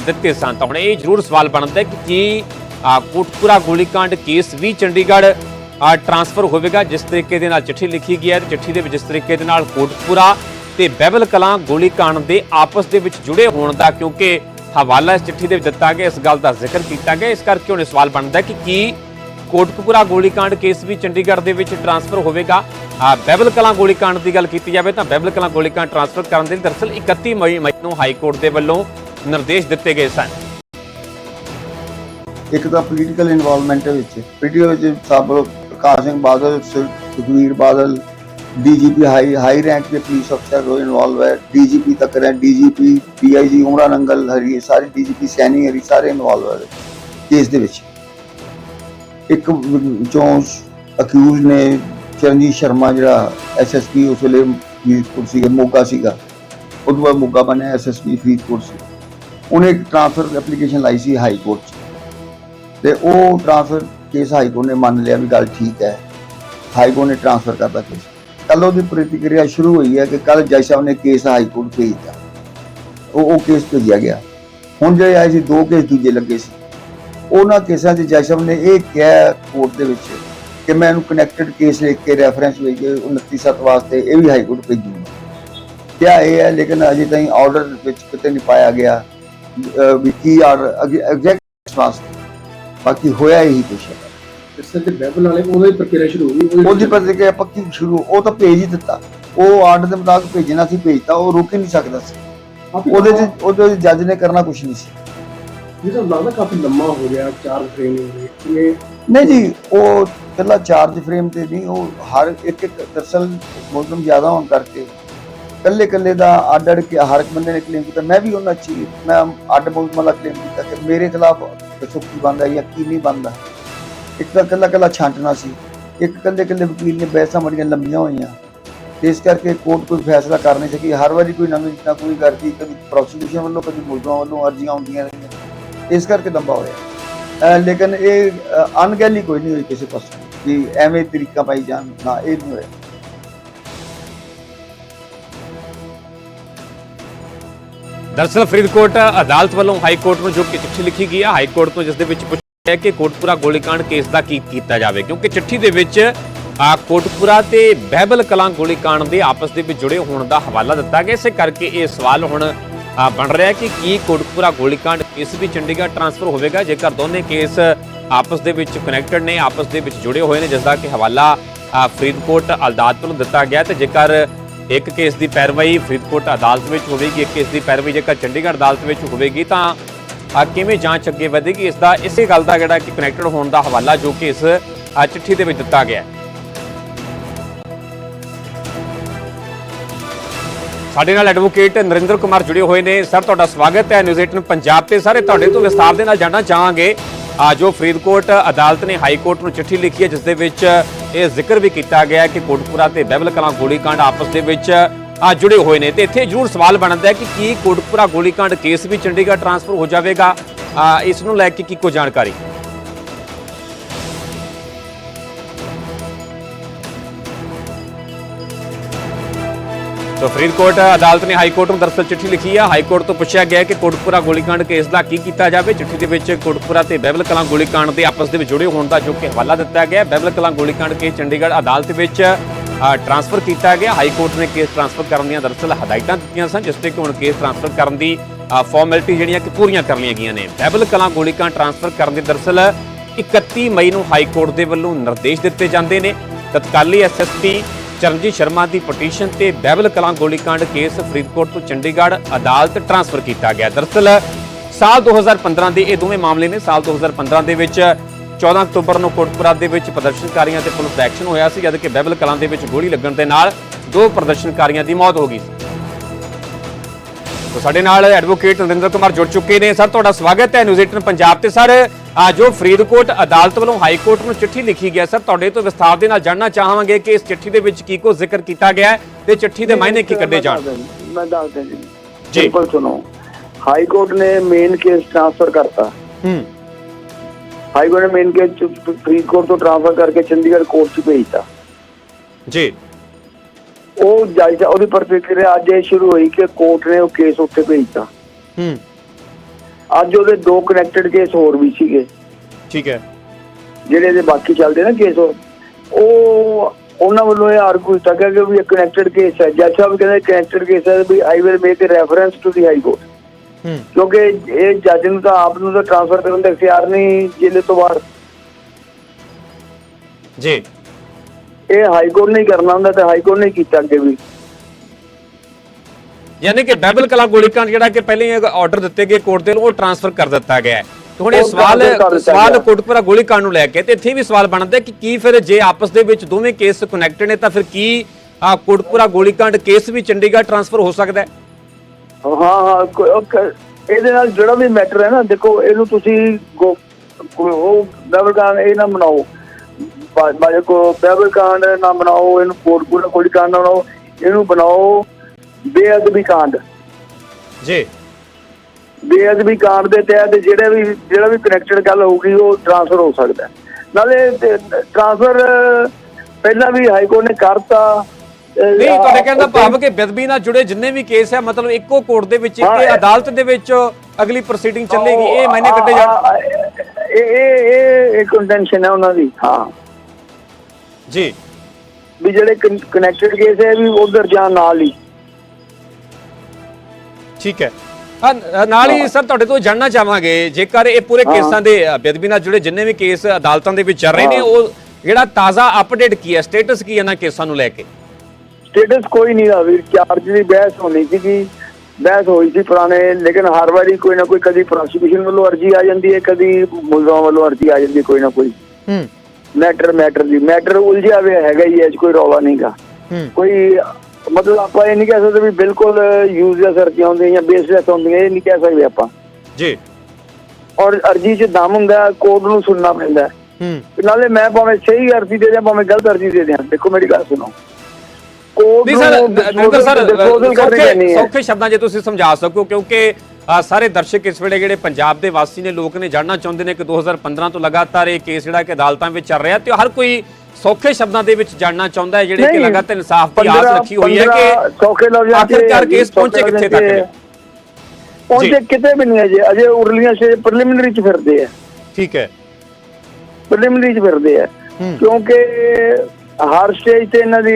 ਦਿੱਤੇ ਸਨ। ਤਾਂ ਹੁਣ ਇਹ ਜ਼ਰੂਰ ਸਵਾਲ ਬਣਦਾ ਹੈ ਕਿ ਕੀ ਕੋਟਪੁਰਾ ਗੋਲੀकांड ਕੇਸ ਵੀ ਚੰਡੀਗੜ੍ਹ ਟ੍ਰਾਂਸਫਰ ਹੋਵੇਗਾ, ਜਿਸ ਤਰੀਕੇ ਦੇ ਨਾਲ ਚਿੱਠੀ ਲਿਖੀ ਗਈ ਹੈ ਚਿੱਠੀ ਦੇ ਵਿੱਚ ਜਿਸ ਤਰੀਕੇ ਦੇ ਨਾਲ ਕੋਟਪੁਰਾ ਤੇ ਬਹਿਬਲ ਕਲਾਂ ਗੋਲੀकांड ਦੇ ਆਪਸ ਦੇ ਵਿੱਚ ਜੁੜੇ ਹੋਣ ਦਾ ਕਿਉਂਕਿ ਹਵਾਲਾ ਇਸ ਚਿੱਠੀ ਦੇ ਵਿੱਚ ਦਿੱਤਾ ਗਿਆ, ਇਸ ਗੱਲ ਦਾ ਜ਼ਿਕਰ ਕੀਤਾ ਗਿਆ। ਇਸ ਕਰਕੇ ਹੁਣ ਸਵਾਲ ਬਣਦਾ ਕਿ ਕੀ ਕੋਟਕਪੂਰਾ ਗੋਲੀकांड ਕੇਸ ਵੀ ਚੰਡੀਗੜ੍ਹ ਦੇ ਵਿੱਚ ਟ੍ਰਾਂਸਫਰ ਹੋਵੇਗਾ? ਬਹਿਬਲ ਕਲਾਂ ਗੋਲੀकांड ਦੀ ਗੱਲ ਕੀਤੀ ਜਾਵੇ ਤਾਂ ਬਹਿਬਲ ਕਲਾਂ ਗੋਲੀकांड ਟ੍ਰਾਂਸਫਰ ਕਰਨ ਦੇ ਦਰਸਲ 31 ਮਈ ਮਈ ਨੂੰ ਹਾਈ ਕੋਰਟ ਦੇ ਵੱਲੋਂ ਨਿਰਦੇਸ਼ ਦਿੱਤੇ ਗਏ ਸਨ। ਇੱਕ ਤਾਂ ਪੋਲੀਟੀਕਲ ਇਨਵੋਲਵਮੈਂਟ ਵਿੱਚ ਪੀਟੀਓ ਵਿੱਚ ਸਾਬ Prakash Singh Badal Sukhbir Badal DGP high high rank ਦੇ ਪੁਲਿਸ ਅਫਸਰ ਉਹ ਇਨਵੋਲਵ ਹੈ। ਡੀਜੀਪੀ ਤੱਕ ਹੈ ਡੀਜੀਪੀ ਡੀਆਈਜੀ ਉਮਰਾ ਨੰਗਲ ਹਰੀ, ਸਾਰੇ ਡੀਜੀਪੀ, ਸੈਣੀ ਹਰੀ, ਸਾਰੇ ਇਨਵੋਲਵ ਹੈ। ਕੇਸ ਦੇ ਵਿੱਚ। ਇੱਕ ਜੋ ਅਕਿਊਜ਼ ਨੇ ਚਰਨਜੀਤ ਸ਼ਰਮਾ, ਜਿਹੜਾ ਐਸਐਸਪੀ ਉਸ ਵੇਲੇ ਫਰੀਦਕੋਟ ਸੀਗਾ, ਮੋਗਾ ਸੀਗਾ। ਉਹ ਤੋਂ ਬਾਅਦ ਮੋਗਾ ਬਣਿਆ ਐਸਐਸਪੀ ਫਰੀਦਕੋਟ ਸੀ। ਉਹਨੇ ਇੱਕ ਟ੍ਰਾਂਸਫਰ ਐਪਲੀਕੇਸ਼ਨ ਲਾਈ ਸੀ ਹਾਈ ਕੋਰਟ 'ਚ। ਤੇ ਉਹ ਟ੍ਰਾਂਸਫਰ ਕੇਸ ਹਾਈ ਕੋਰਟ ਨੇ ਮੰਨ ਲਿਆ ਵੀ ਗੱਲ ਠੀਕ ਹੈ। ਹਾਈ ਕੋਰਟ ਨੇ ਟ੍ਰਾਂਸਫਰ ਕਰਤਾ ਕੇਸ ਕੱਲ ਉਹਦੀ ਪ੍ਰਤੀਕਿਰਿਆ ਸ਼ੁਰੂ ਹੋਈ ਹੈ ਕਿ ਕੱਲ ਜੱਜ ਸਾਹਿਬ ਨੇ ਕੇਸ ਹਾਈ ਕੋਰਟ ਭੇਜਤਾ। ਉਹ ਉਹ ਕੇਸ ਭੇਜਿਆ ਗਿਆ। ਹੁਣ ਜਿਹੜੇ ਆਏ ਸੀ, ਦੋ ਕੇਸ ਦੂਜੇ ਲੱਗੇ ਸੀ। ਉਹਨਾਂ ਕੇਸਾਂ 'ਚ ਜੱਜ ਸਾਹਿਬ ਨੇ ਇਹ ਕਿਹਾ ਕੋਰਟ ਦੇ ਵਿੱਚ ਕਿ ਮੈਂ ਇਹਨੂੰ ਕਨੈਕਟਡ ਕੇਸ ਲਿਖ ਕੇ ਰੈਫਰੈਂਸ ਵਿੱਚ 29 ਸੱਤ ਵਾਸਤੇ ਇਹ ਵੀ ਹਾਈ ਕੋਰਟ ਭੇਜੂਗਾ। ਕਿਹਾ ਇਹ ਹੈ, ਲੇਕਿਨ ਅਜੇ ਤਾਈਂ ਆਰਡਰ ਵਿੱਚ ਕਿਤੇ ਨਹੀਂ ਪਾਇਆ ਗਿਆ। ਵੀ ਕੀ ਆਰਡਰ ਐਗਜ਼ੈਕਟ ਵਾਸਤੇ। ਬਾਕੀ ਹੋਇਆ ਹੀ ਕੁਛ ਹੈ। ਬੈਬਲ ਵਾਲੇ ਪ੍ਰਕਿਰਿਆ ਸ਼ੁਰੂ ਹੋ ਗਈ ਉਹਦੀ ਪ੍ਰਤੀਕਿਰਿਆ ਪੱਕੀ ਸ਼ੁਰੂ ਉਹ ਤਾਂ ਭੇਜ ਹੀ ਦਿੱਤਾ। ਉਹ ਆਰਡਰ ਦੇ ਮੁਤਾਬਕ ਭੇਜਣਾ ਸੀ ਭੇਜਤਾ ਉਹ ਰੋਕ ਹੀ ਨਹੀਂ ਸਕਦਾ ਸੀ। ਉਹਦੇ ਚ ਉਹਦੇ ਜੱਜ ਨੇ ਕਰਨਾ ਕੁਛ ਨਹੀਂ ਸੀ। ਜਿਹੜਾ ਲੱਗਦਾ ਕਾਫੀ ਲੰਮਾ ਹੋ ਗਿਆ ਚਾਰ ਫਰੇਮ ਹੋ ਗਏ ਕਿਵੇਂ? ਨਹੀਂ ਜੀ ਉਹ ਪਹਿਲਾਂ ਚਾਰਜ ਫਰੇਮ ਤੇ ਨਹੀਂ ਉਹ ਹਰ ਇੱਕ ਇੱਕ ਦਰਸਲ ਮੌਸਮ ਜ਼ਿਆਦਾ ਹੋਣ ਕਰਕੇ ਕੱਲੇ ਕੱਲੇ ਦਾ ਅੱਡ ਅੱਡ ਕੇ ਹਰ ਇੱਕ ਬੰਦੇ ਨੇ ਕਲੇਮ ਕੀਤਾ। ਮੈਂ ਵੀ ਉਹਨਾਂ ਚੀ ਮੈਂ ਅੱਡ ਮੁਲਜ਼ਮਾਂ ਦਾ ਕਲੇਮ ਕੀਤਾ ਕਿ ਮੇਰੇ ਖਿਲਾਫ ਦੱਸੋ ਕੀ ਬੰਦਾ ਜਾਂ ਕੀ ਨਹੀਂ ਬੰਦਾ ਇੱਕ ਤਾਂ ਕੱਲਾ ਕੱਲਾ ਛਾਂਟਣਾ ਸੀ, ਇੱਕ ਕੱਲੇ ਕੱਲੇ ਵਕੀਲ ਨੇ ਬਹਿਸਾਂ ਬੜੀਆਂ ਲੰਮੀਆਂ ਹੋਈਆਂ। ਤੇ ਇਸ ਕਰਕੇ ਕੋਰਟ ਕੋਈ ਫੈਸਲਾ ਕਰ ਨਹੀਂ ਸਕੀ। ਹਰ ਵਾਰੀ ਕੋਈ ਨਵੀਂ ਨਾ ਕੋਈ ਕਰਦੀ ਕਦੀ ਪ੍ਰੋਸੀਕਿਊਸ਼ਨ ਵੱਲੋਂ, ਕਦੀ ਮੁਲਜ਼ਮਾਂ ਵੱਲੋਂ ਅਰਜ਼ੀਆਂ ਆਉਂਦੀਆਂ ਰਹੀਆਂ। ਇਸ ਕਰਕੇ ਲੰਬਾ ਹੋਇਆ। ਅਹ ਲੇਕਿਨ ਇਹ ਅਹ ਅਣਗਹਿਲੀ ਕੋਈ ਨਹੀਂ ਹੋਈ ਕਿਸੇ ਪਾਸੋਂ ਕਿ ਐਵੇਂ ਤਰੀਕਾ ਪਾਈ ਜਾਣ, ਨਾ, ਇਹ ਨਹੀਂ ਹੋਇਆ। ਦਰਅਸਲ ਫਰੀਦਕੋਟ ਅਦਾਲਤ ਵੱਲੋਂ ਹਾਈ ਕੋਰਟ ਨੂੰ ਜੋ ਕਿ ਚਿੱਠੀ ਲਿਖੀ ਗਈ ਹੈ ਹਾਈ ਕੋਰਟ ਤੋਂ ਜਿਸ ਦੇ ਵਿੱਚ ਹੈ ਕਿ ਕੋਟਪੁਰਾ ਗੋਲੀकांड ਕੇਸ ਦਾ ਕੀ ਕੀਤਾ ਜਾਵੇ? ਕਿਉਂਕਿ ਚਿੱਠੀ ਦੇ ਵਿੱਚ ਆ ਕੋਟਪੁਰਾ ਤੇ ਬਹਿਬਲ ਕਲਾਂ ਗੋਲੀकांड ਦੇ ਆਪਸ ਦੇ ਵਿੱਚ ਜੁੜੇ ਹੋਣ ਦਾ ਹਵਾਲਾ ਦਿੱਤਾ ਗਿਆ। ਇਸੇ ਕਰਕੇ ਇਹ ਸਵਾਲ ਹੁਣ ਬਣ ਰਿਹਾ ਕਿ ਕੀ ਕੋਟਪੁਰਾ ਗੋਲੀकांड ਕੇਸ ਵੀ ਚੰਡੀਗੜ੍ਹ ਟ੍ਰਾਂਸਫਰ ਹੋਵੇਗਾ? ਜੇਕਰ ਦੋਨੇ ਕੇਸ ਆਪਸ ਦੇ ਵਿੱਚ ਕਨੈਕਟਡ ਨੇ, ਆਪਸ ਦੇ ਵਿੱਚ ਜੁੜੇ ਹੋਏ ਨੇ, ਜਿਸ ਦਾ ਕਿ ਹਵਾਲਾ ਫਰੀਦਕੋਟ, ਅਦਾਲਤ ਵੱਲੋਂ ਦਿੱਤਾ ਗਿਆ ਤੇ ਜੇਕਰ ਇੱਕ ਕੇਸ ਦੀ ਪੈਰਵਾਈ ਫਰੀਦਕੋਟ ਅਦਾਲਤ ਵਿੱਚ ਹੋਵੇਗੀ, ਇੱਕ ਕੇਸ ਦੀ ਪੈਰਵਾਈ ਜੇਕਰ ਚੰਡੀਗੜ੍ਹ ਅਦਾਲਤ ਵਿੱਚ ਹੋਵੇਗੀ, ਤਾਂ ਕਿਵੇਂ ਜਾਂਚ ਅੱਗੇ ਵਧੇਗੀ, ਇਸ ਦਾ, ਇਸੇ ਗੱਲ ਦਾ ਜਿਹੜਾ ਕਿ ਕਨੈਕਟਡ ਹੋਣ ਦਾ ਹਵਾਲਾ ਜੋ ਕਿ ਇਸ ਚਿੱਠੀ ਦੇ ਵਿੱਚ ਦਿੱਤਾ ਗਿਆ ਹੈ। ਸਾਡੇ ਨਾਲ ਐਡਵੋਕੇਟ ਨਰਿੰਦਰ ਕੁਮਾਰ ਜੁੜੇ ਹੋਏ ਨੇ। ਸਰ ਤੁਹਾਡਾ ਸਵਾਗਤ ਹੈ ਨਿਊਜ਼ 18 ਪੰਜਾਬ ਤੇ। ਸਾਰੇ ਤੁਹਾਡੇ ਤੋਂ ਵਿਸਥਾਰ ਦੇ ਨਾਲ ਜਾਣਨਾ ਚਾਹਾਂਗੇ। ਆ ਜੋ ਫਰੀਦਕੋਟ ਅਦਾਲਤ ਨੇ ਹਾਈ ਕੋਰਟ ਨੂੰ ਚਿੱਠੀ ਲਿਖੀ ਹੈ, ਜਿਸ ਦੇ ਵਿੱਚ ਇਹ ਜ਼ਿਕਰ ਵੀ ਕੀਤਾ ਗਿਆ ਕਿ ਕੋਟਪੁਰਾ ਤੇ ਬਹਿਬਲ ਕਲਾਂ ਗੋਲੀकांड ਆਪਸ ਦੇ ਵਿੱਚ ਜੁੜੇ ਹੋਏ ਨੇ ਤੇ ਇੱਥੇ ਜ਼ਰੂਰ ਸਵਾਲ ਬਣਦਾ ਹੈ ਕਿ ਕੀ ਕੋਟਪੁਰਾ ਗੋਲੀਕਾਂਡ ਕੇਸ ਵੀ ਚੰਡੀਗੜ੍ਹ ਟ੍ਰਾਂਸਫਰ ਹੋ ਜਾਵੇਗਾ? ਇਸ ਨੂੰ ਲੈ ਕੇ ਕੀ ਕੋ ਜਾਣਕਾਰੀ? ਤਾਂ ਫਰੀਦਕੋਟ ਅਦਾਲਤ ਨੇ ਹਾਈ ਕੋਰਟ ਨੂੰ ਦਰਸਲ ਚਿੱਠੀ ਲਿਖੀ ਆ। ਹਾਈ ਕੋਰਟ ਤੋਂ ਪੁੱਛਿਆ ਗਿਆ ਕਿ ਕੋਟਪੁਰਾ ਗੋਲੀਕਾਂਡ ਕੇਸ ਦਾ ਕੀ ਕੀਤਾ ਜਾਵੇ? ਚਿੱਠੀ ਦੇ ਵਿੱਚ ਕੋਟਪੁਰਾ ਤੇ ਬਹਿਬਲ ਕਲਾਂ ਗੋਲੀਕਾਂਡ ਦੇ ਆਪਸ ਦੇ ਵਿੱਚ ਜੁੜੇ ਹੋਣ ਦਾ ਜੋ ਕਿ ਹਵਾਲਾ ਦਿੱਤਾ ਗਿਆ ਬਹਿਬਲ ਕਲਾਂ ਗੋਲੀਕਾਂਡ ਕੇਸ ਚੰਡੀਗੜ੍ਹ ਅਦਾਲਤ ਵਿੱਚ ਟ੍ਰਾਂਸਫਰ ਕੀਤਾ ਗਿਆ। ਹਾਈ ਕੋਰਟ ਨੇ ਕੇਸ ਟ੍ਰਾਂਸਫਰ ਕਰਨ ਦੀਆਂ ਦਰਸਲ ਹਦਾਇਤਾਂ ਦਿੱਤੀਆਂ ਸਨ, ਜਿਸ ਤੇ ਕਿ ਹੁਣ ਕੇਸ ਟ੍ਰਾਂਸਫਰ ਕਰਨ ਦੀ ਫਾਰਮੈਲਿਟੀ ਜਿਹੜੀਆਂ ਕਿ ਪੂਰੀਆਂ ਕਰ ਲਈਆਂ ਗਈਆਂ ਨੇ। ਬੈਬਲ ਕਲਾਂ ਗੋਲੀਕਾਂ ਟ੍ਰਾਂਸਫਰ ਕਰਨ ਦੇ ਦਰਸਲ 31 ਮਈ ਨੂੰ ਹਾਈ ਕੋਰਟ ਦੇ ਵੱਲੋਂ ਨਿਰਦੇਸ਼ ਦਿੱਤੇ ਜਾਂਦੇ ਨੇ। ਤਤਕਾਲੀ ਐਸਐਸਪੀ ਚਰਨਜੀਤ ਸ਼ਰਮਾ ਦੀ ਪਟੀਸ਼ਨ ਤੇ ਬਹਿਬਲ ਕਲਾਂ ਗੋਲੀਕਾਂਡ ਕੇਸ ਫਰੀਦਕੋਟ ਤੋਂ ਚੰਡੀਗੜ੍ਹ ਅਦਾਲਤ ਟ੍ਰਾਂਸਫਰ ਕੀਤਾ ਗਿਆ। ਦਰਸਲ ਸਾਲ 2015 ਦੇ ਇਹ ਦੋਵੇਂ ਮਾਮਲੇ ਨੇ। ਸਾਲ 2015 ਦੇ ਵਿੱਚ 14 ਅਕਤੂਬਰ ਨੂੰ ਕੋਟਪੁਰਾ ਦੇ ਵਿੱਚ ਪ੍ਰਦਰਸ਼ਨਕਾਰੀਆਂ ਤੇ ਪੁਲਿਸ ਦਾ ਐਕਸ਼ਨ ਹੋਇਆ ਸੀ ਜਦ ਕਿ ਬਹਿਬਲ ਕਲਾਂ ਦੇ ਵਿੱਚ ਗੋਲੀ ਲੱਗਣ ਦੇ ਨਾਲ ਦੋ ਪ੍ਰਦਰਸ਼ਨਕਾਰੀਆਂ ਦੀ ਮੌਤ ਹੋ ਗਈ ਸੀ। ਤੋ ਸਾਡੇ ਨਾਲ ਐਡਵੋਕੇਟ ਨਰਿੰਦਰ ਕੁਮਾਰ ਜੁੜ ਚੁੱਕੇ ਨੇ। ਸਰ ਤੁਹਾਡਾ ਸਵਾਗਤ ਹੈ ਨਿਊਜ਼ 18 ਪੰਜਾਬ ਤੇ। ਸਰ ਆ ਜੋ ਫਰੀਦਕੋਟ ਅਦਾਲਤ ਵੱਲੋਂ ਹਾਈ ਕੋਰਟ ਨੂੰ ਚਿੱਠੀ ਲਿਖੀ ਗਿਆ ਸਰ ਤੁਹਾਡੇ ਤੋਂ ਵਿਸਥਾਰ ਦੇ ਨਾਲ ਜਾਣਨਾ ਚਾਹਾਂਗੇ ਕਿ ਇਸ ਚਿੱਠੀ ਦੇ ਵਿੱਚ ਕੀ ਕੋ ਜ਼ਿਕਰ ਕੀਤਾ ਗਿਆ ਹੈ ਤੇ ਚਿੱਠੀ ਦੇ ਮਾਇਨੇ ਕੀ ਕੱਢੇ ਜਾਣ। ਮੈਂ ਦੱਸ ਦਿਆਂ ਜੀ। ਜੀ। ਸਿੰਪਲ ਸੁਣੋ। ਹਾਈ ਕੋਰਟ ਨੇ ਮੇਨ ਕੇਸ ਟ੍ਰਾਂਸਫਰ ਕਰਤਾ। ਹੂੰ। ਹਾਈ ਕੋਰਟ ਨੇ ਮੇਨ ਕੇਸ ਫਰੀਦਕੋਟ ਤੋਂ ਟ੍ਰਾਂਸਫਰ ਕਰਕੇ ਚੰਡੀਗੜ੍ਹ ਕੋਰਟ 'ਚ ਭੇਜਤਾ। ਜੀ। ਉਹ ਜੱਜ ਦਾ ਉਹਦੀ ਪ੍ਰਤੀਕਿਰਿਆ ਅੱਜ ਇਹ ਸ਼ੁਰੂ ਹੋਈ ਕਿ ਕੋਰਟ ਨੇ ਉਹ ਕੇਸ ਉੱਥੇ ਭੇਜਤਾ। ਹੂੰ। ਅੱਜ ਉਹਦੇ ਦੋ ਕਨੈਕਟਡ ਕੇਸ ਹੋਰ ਵੀ ਸੀਗੇ। ਠੀਕ ਹੈ। ਜਿਹੜੇ ਇਹਦੇ ਬਾਕੀ ਚੱਲਦੇ ਨਾ ਕੇਸ ਉਹ। ਉਹਨਾਂ ਵੱਲੋਂ ਇਹ ਆਰਗੂ ਕੀਤਾ ਗਿਆ ਕਿ ਵੀ ਕਨੈਕਟਡ ਕੇਸ ਹੈ। ਜੱਜ ਸਾਹਿਬ ਕਹਿੰਦੇ ਕਨੈਕਟਡ ਕੇਸ ਹੈ ਵੀ I will make reference to the high court ਕਿਉਂਕਿ ਇਹ ਜੱਜ ਨੂੰ ਤਾਂ ਆਪ ਨੂੰ ਤਾਂ ਟ੍ਰਾਂਸਫਰ ਕਰਨ ਦਾ ਇਖਤਿਆਰ ਨਹੀਂ ਜ਼ਿਲ੍ਹੇ ਤੋਂ ਬਾਹਰ ਜੀ। ਇਹ ਹਾਈ ਕੋਰਟ ਨਹੀਂ ਕਰਨਾ ਹੁੰਦਾ ਤੇ ਹਾਈ ਕੋਰਟ ਨਹੀਂ ਕੀਤਾ ਅੱਗੇ ਵੀ। ਯਾਨੀ ਕਿ ਬਹਿਬਲ ਕਲਾ ਗੋਲੀकांड ਜਿਹੜਾ ਕਿ ਪਹਿਲੇ ਹੀ ਆਰਡਰ ਦਿੱਤੇ ਗਏ ਕੋਰਟ ਦੇ ਉਹ ਟ੍ਰਾਂਸਫਰ ਕਰ ਦਿੱਤਾ ਗਿਆ ਹੈ। ਸਵਾਲ ਸਵਾਲ ਕੋਟਪੁਰਾ ਗੋਲੀकांड ਨੂੰ ਲੈ ਕੇ ਤੇ ਇੱਥੇ ਵੀ ਸਵਾਲ ਬਣਦਾ ਕਿ ਕੀ ਫਿਰ ਜੇ ਆਪਸ ਦੇ ਵਿੱਚ ਦੋਵੇਂ ਕੇਸ ਕਨੈਕਟਡ ਨੇ ਤਾਂ ਫਿਰ ਕੀ ਕੋਟਪੁਰਾ ਗੋਲੀकांड ਕੇਸ ਵੀ ਚੰਡੀਗੜ੍ਹ ਟ੍ਰਾਂਸਫਰ ਹੋ ਸਕਦਾ ਹੈ? ਹਾਂ ਹਾਂ ਕੋਈ- ਉਹ ਕ- ਇਹਦੇ ਨਾਲ ਜਿਹੜਾ ਵੀ ਮੈਟਰ ਹੈ ਨਾ ਦੇਖੋ ਇਹਨੂੰ ਤੁਸੀਂ ਗੋ- ਕੋ- ਉਹ ਬੈਬਲ ਕਾਂਡ ਇਹ ਨਾ ਬਣਾਓ ਬਾਜੇ ਕੋ ਬੈਬਲ ਕਾਂਡ ਨਾ ਬਣਾਓ ਇਹਨੂੰ ਕੋਟਪੂਰਾ ਕੋਈ ਕਾਂਡ ਨਾ ਬਣਾਓ ਇਹਨੂੰ ਬਣਾਓ ਬੇਅਦਬੀ ਕਾਂਡ ਜੀ। ਬੇਅਦਬੀ ਕਾਂਡ ਦੇ ਤਹਿਤ ਜਿਹੜੇ ਵੀ ਜਿਹੜਾ ਵੀ ਕਨੈਕਟਡ ਗੱਲ ਹੋਊਗੀ ਉਹ ਟ੍ਰਾਂਸਫਰ ਹੋ ਸਕਦਾ ਹੈ। ਨਾਲੇ ਟ੍ਰਾਂਸਫਰ ਪਹਿਲਾਂ ਵੀ ਹਾਈ ਕੋਰਟ ਨੇ ਕਰਤਾ। ਨਹੀਂ ਤੁਹਾਡੇ ਕਹਿਣ ਦਾ ਭਾਵ ਕਿ ਬੇਦਬੀ ਨਾਲ ਜੁੜੇ ਜਿੰਨੇ ਵੀ ਕੇਸ ਹੈ ਮਤਲਬ ਇੱਕੋ ਕੋਰਟ ਦੇ ਵਿੱਚ ਇੱਕ ਅਦਾਲਤ ਦੇ ਵਿੱਚ ਅਗਲੀ ਪ੍ਰੋਸੀਡਿੰਗ ਚੱਲੇਗੀ ਇਹ ਮਾਇਨੇ ਕੱਢੇ ਜਾਣ। ਇਹ ਇਹ ਇਹ ਇੱਕ ਕੰਟੈਂਸ਼ਨ ਹੈ ਉਹਨਾਂ ਦੀ ਹਾਂ। ਜੀ। ਵੀ ਜਿਹੜੇ ਕਨੈਕਟਡ ਕੇਸ ਹੈ ਵੀ ਉਧਰ ਜਾਣ ਨਾਲ ਹੀ। ਠੀਕ ਹੈ। ਨਾਲ ਹੀ ਸਰ ਤੁਹਾਡੇ ਤੋਂ ਜਾਣਨਾ ਚਾਹਾਂਗੇ ਜੇਕਰ ਇਹ ਪੂਰੇ। ਕੇਸਾਂ ਦੇ ਅ, ਬੇਅਦਬੀ ਨਾਲ ਜੁੜੇ ਜਿੰਨੇ ਵੀ ਕੇਸ ਅਦਾਲਤਾਂ ਦੇ ਵਿੱਚ ਚੱਲ ਰਹੇ ਨੇ। ਉਹ ਜਿਹੜਾ ਤਾਜ਼ਾ ਅਪਡੇਟ ਕੀ ਹੈ ਸਟੇਟਸ ਕੀ ਹੈ ਇਹਨਾਂ ਕੇਸਾਂ ਨੂੰ ਲੈ ਕੇ? ਸਟੇਟਸ ਕੋਈ ਨਹੀਂ ਦਾ ਵੀਰ ਚਾਰਜ ਦੀ ਬਹਿਸ ਹੋਣੀ ਸੀਗੀ ਬਹਿਸ ਹੋਈ ਸੀ ਪੁਰਾਣੇ ਲੇਕਿਨ ਹਰ ਵਾਰੀ ਕੋਈ ਨਾ ਕੋਈ ਕਦੀ ਪ੍ਰੋਸੀਕਿਊਸ਼ਨ ਵੱਲੋਂ ਅਰਜ਼ੀ ਆ ਜਾਂਦੀ ਹੈ ਕਦੀ ਮੁਲਜ਼ਮਾਂ ਵੱਲੋਂ ਅਰਜ਼ੀ ਆ ਜਾਂਦੀ ਕੋਈ ਨਾ ਕੋਈ। ਹੂੰ। ਮੈਟਰ ਮੈਟਰ ਦੀ ਮੈਟਰ ਉਲਝਿਆ ਹੋਇਆ ਹੈਗਾ ਹੀ ਐ ਕੋਈ ਰੌਲਾ ਨਹੀਂਗਾ ਹੂੰ। ਕੋਈ ਮਤਲਬ ਆਪਾਂ ਇਹ ਨਹੀਂ ਕਹਿ ਸਕਦੇ ਵੀ ਬਿਲਕੁਲ ਯੂਜ਼ਲੈਸ ਅਰਜ਼ੀਆਂ ਹੁੰਦੀਆਂ ਜਾਂ ਬੇਸਲੈਸ ਹੁੰਦੀਆਂ ਇਹ ਨਹੀਂ ਕਹਿ ਸਕਦੇ ਆਪਾਂ। ਜੀ। ਔਰ ਅਰਜ਼ੀ 'ਚ ਦਮ ਹੁੰਦਾ ਕੋਰਟ ਨੂੰ ਸੁਣਨਾ ਪੈਂਦਾ। ਹੂੰ। ਨਾਲੇ ਮੈਂ ਭਾਵੇਂ ਸਹੀ ਅਰਜ਼ੀ ਦੇ ਦਿਆਂ ਭਾਵੇਂ ਗਲਤ ਅਰਜ਼ੀ ਦੇ ਦਿਆਂ ਦੇਖੋ ਮੇਰੀ ਗੱਲ ਸੁਣੋ। ਕੋਰਟ ਨਹੀਂ ਸਰ ਨਰਿੰਦਰ ਸਰ ਸੌਖੇ। ਸੌਖੇ ਸ਼ਬਦਾਂ 'ਚ ਤੁਸੀਂ ਸਮਝਾ ਸਕੋ ਕਿਉਂਕਿ ਸਾਰੇ ਦਰਸ਼ਕ ਇਸ ਵੇਲੇ ਜਿਹੜੇ ਪੰਜਾਬ ਦੇ ਵਾਸੀ ਨੇ ਲੋਕ ਨੇ ਜਾਣਨਾ ਚਾਹੁੰਦੇ ਨੇ ਕਿ 2015 ਤੋਂ ਲਗਾਤਾਰ ਇਹ ਕੇਸ ਜਿਹੜਾ ਕਿ ਅਦਾਲਤਾਂ ਵਿੱਚ ਚੱਲ ਰਿਹਾ ਤੇ ਹਰ ਕੋਈ ਸੌਖੇ ਸ਼ਬਦਾਂ ਦੇ ਵਿੱਚ ਜਾਣਨਾ ਚਾਹੁੰਦਾ ਹੈ ਜਿਹੜੇ ਕਿ ਲਗਾਤਾਰ ਇਨਸਾਫ ਦੀ ਆਸ 15 ਰੱਖੀ ਹੋਈ ਹੈ ਕਿ ਸੌਖੇ ਲਫ਼ਜ਼ਾਂ ਆਖਿਰਕਾਰ ਕੇਸ ਪਹੁੰਚੇ ਕਿੱਥੇ ਤੱਕ ਨੇ ਪਹੁੰਚੇ। ਕਿਤੇ ਵੀ ਨਹੀਂ ਅਜੇ ਅਜੇ ਉਰਲੀਆਂ ਸੇ ਪ੍ਰੀਲਿਮਿਨਰੀ 'ਚ ਫਿਰਦੇ ਆ ਠੀਕ ਹੈ ਪ੍ਰੀਲਿਮਿਨਰੀ 'ਚ ਫਿਰਦੇ ਆ। ਕਿਉਂਕਿ ਹਰ ਸਟੇਜ ਤੇ ਇਹਨਾਂ ਦੀ